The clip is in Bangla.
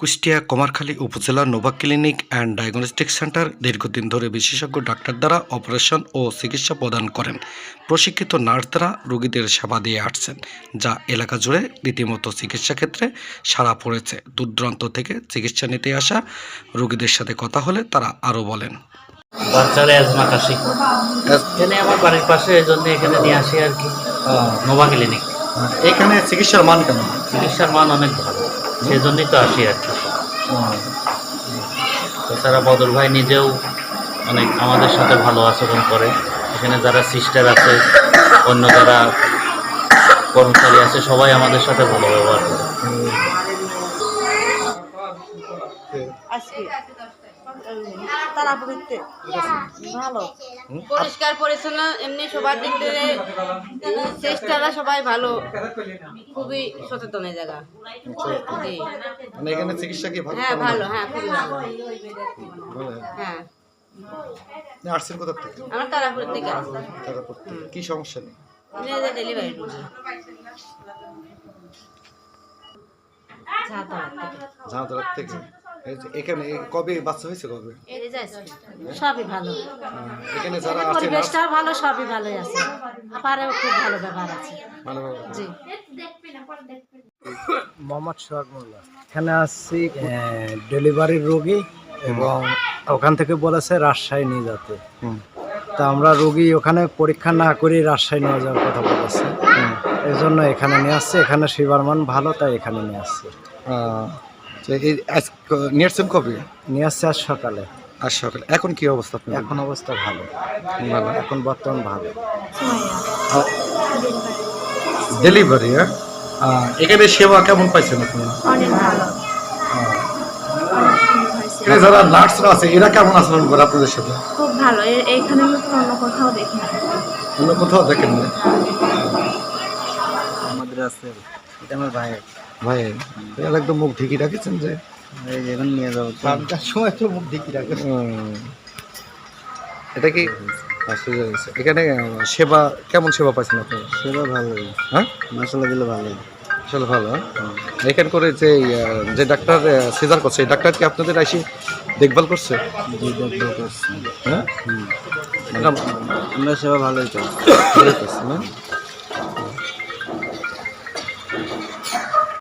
কুষ্টিয়া কমারখালী উপজেলা Nova clinic and diagnostic centre দীর্ঘদিন ধরে বিশেষজ্ঞ ডাক্তার দ্বারা অপারেশন ও চিকিৎসা প্রদান করেন। প্রশিক্ষিত নার্স দ্বারা রোগীদের সেবা দিয়ে আসছেন যা এলাকা জুড়ে রীতিমতো চিকিৎসা ক্ষেত্রে সাড়া পড়েছে। দূর দূরান্ত থেকে চিকিৎসা নিতে আসা রোগীদের সাথে কথা হলে তারা আরও বলেন। বাচ্চার অ্যাজমা কাশি। এখানে আমার বাড়ির পাশে এই জন্য এখানে নিয়ে আসি আর কি নোভা ক্লিনিক। এখানে চিকিৎসার মান কেমন? চিকিৎসার মান অনেক ভালো। সেই জন্যই তো আসি আর কি। তাছাড়া বদল ভাই নিজেও অনেক আমাদের সাথে ভালো আচরণ করে। এখানে যারা সিস্টার আছে, অন্য যারা কর্মচারী আছে, সবাই আমাদের সাথে ভালো ব্যবহার করে। আজকে? তারাপুরিতে ভালো। পরিষ্কার পরিচ্ছন্ন এমনি সবার দিক থেকে চেষ্টারা সবাই ভালো। খুবই সচেতন জায়গা। মানে এখানে চিকিৎসা কি হ্যাঁ ভালো হ্যাঁ খুবই ভালো। হ্যাঁ। আসছেন কোথা থেকে? আমার তারাপুরের থেকে। আসছে কি সমস্যা নেই? ডেলিভারি ঝাঁতরার থেকে। এখানে কবে বাচ্চা হয়েছে কবে? সবই ভালো। এখানে যারা আছে পরিবেশটাও ভালো সবই ভালোই আছে। আপারেও খুব ভালো ব্যবহার আছে। ভালো জি। মোহাম্মদ সোহাগ মোল্লা। এখানে আসছি ডেলিভারির রোগী এবং ওখান থেকে বলেছে রাজশাহী নিয়ে যেতে। হুম। তা আমরা রোগী ওখানে পরীক্ষা না করে রাজশাহী নিয়ে যাওয়ার কথা বলেছে। এই জন্য এখানে নিয়ে আসছে। এখানে সেবার মান ভালো তাই এখানে নিয়ে আসছে। নিয়ে আসছেন কবে? নিয়ে আসছে আজ সকালে। আজ সকালে। এখন কি অবস্থা এখন অবস্থা ভালো। ভালো। এখন বর্তমান ভালো। ডেলিভারি হ্যাঁ? এখানে সেবা কেমন পাইছেন আপনি? অনেক ভালো। যারা নার্সরা আছে এরা কেমন আচরণ করে আপনাদের সাথে? খুব ভালো। এ- এইখানে মতো অন্য কোথাও দেখি না। অন্য কোথাও দেখেন না আছে। এটা আমার ভাই ভাই এর একদম মুখ ঢেকে রাখেছেন যে? এই যে এখন নিয়ে যাব। সবটার সময় তো মুখ ঢেকে রাখে এটা কি? আচ্ছা। এখানে সেবা কেমন সেবা পাইছেন আপনি সেবা ভালোই হ্যাঁ? মশলা দিলে ভালোই আসলে ভালো হ্যাঁ? এখানে করে যে যে ডাক্তার সিজার করছে এই ডাক্তার কি আপনাদের এসে দেখভাল করছে? হ্যাঁ? আমরা সেবা ভালোই করছি না